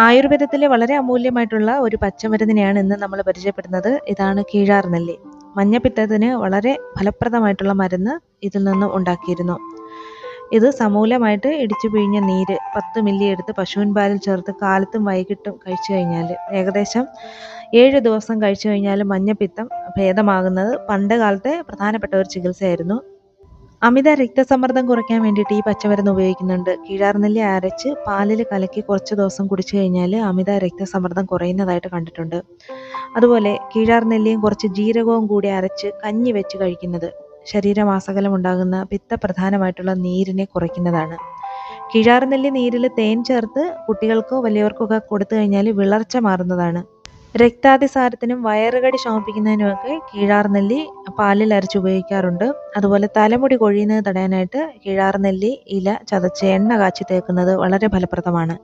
ആയുർവേദത്തിലെ വളരെ അമൂല്യമായിട്ടുള്ള ഒരു പച്ചമരുന്നിനെയാണ് ഇന്ന് നമ്മൾ പരിചയപ്പെടുന്നത്. ഇതാണ് കീഴാർ നെല്ലി. മഞ്ഞപ്പിത്തത്തിന് വളരെ ഫലപ്രദമായിട്ടുള്ള മരുന്ന് ഇതിൽ നിന്ന് ഉണ്ടാക്കിയിരുന്നു. ഇത് സമൂലമായിട്ട് ഇടിച്ചു പിഴിഞ്ഞ നീര് പത്ത് മില്ലി എടുത്ത് പശുവിൻ പാലിൽ ചേർത്ത് കാലത്തും വൈകിട്ടും കഴിച്ചു കഴിഞ്ഞാൽ ഏകദേശം ഏഴ് ദിവസം കഴിച്ചു കഴിഞ്ഞാൽ മഞ്ഞപ്പിത്തം ഭേദമാകുന്നത് പണ്ട് കാലത്തെ പ്രധാനപ്പെട്ട ഒരു ചികിത്സയായിരുന്നു. അമിത രക്തസമ്മർദ്ദം കുറയ്ക്കാൻ വേണ്ടിയിട്ട് ഈ പച്ചമരുന്ന് ഉപയോഗിക്കുന്നുണ്ട്. കീഴാർനെല്ലി അരച്ച് പാലിൽ കലക്കി കുറച്ച് ദിവസം കുടിച്ചു കഴിഞ്ഞാൽ അമിത രക്തസമ്മർദ്ദം കുറയുന്നതായിട്ട് കണ്ടിട്ടുണ്ട്. അതുപോലെ കീഴാർനെല്ലിയും കുറച്ച് ജീരകവും കൂടി അരച്ച് കഞ്ഞി വെച്ച് കഴിക്കുന്നത് ശരീരമാസകലം ഉണ്ടാകുന്ന പിത്തപ്രധാനമായിട്ടുള്ള നീരിനെ കുറയ്ക്കുന്നതാണ്. കീഴാർനെല്ലി നീരിൽ തേൻ ചേർത്ത് കുട്ടികൾക്കോ വലിയവർക്കോ ഒക്കെ കൊടുത്തു കഴിഞ്ഞാൽ വിളർച്ച മാറുന്നതാണ്. രക്താതിസാരത്തിനും വയറുകടി ശമിപ്പിക്കുന്നതിനുമൊക്കെ കീഴാർനെല്ലി പാലിൽ അരച്ച് ഉപയോഗിക്കാറുണ്ട്. അതുപോലെ തലമുടി കൊഴിയുന്നത് തടയാനായിട്ട് കീഴാർനെല്ലി ഇല ചതച്ച് എണ്ണ കാച്ചി തേക്കുന്നത് വളരെ ഫലപ്രദമാണ്.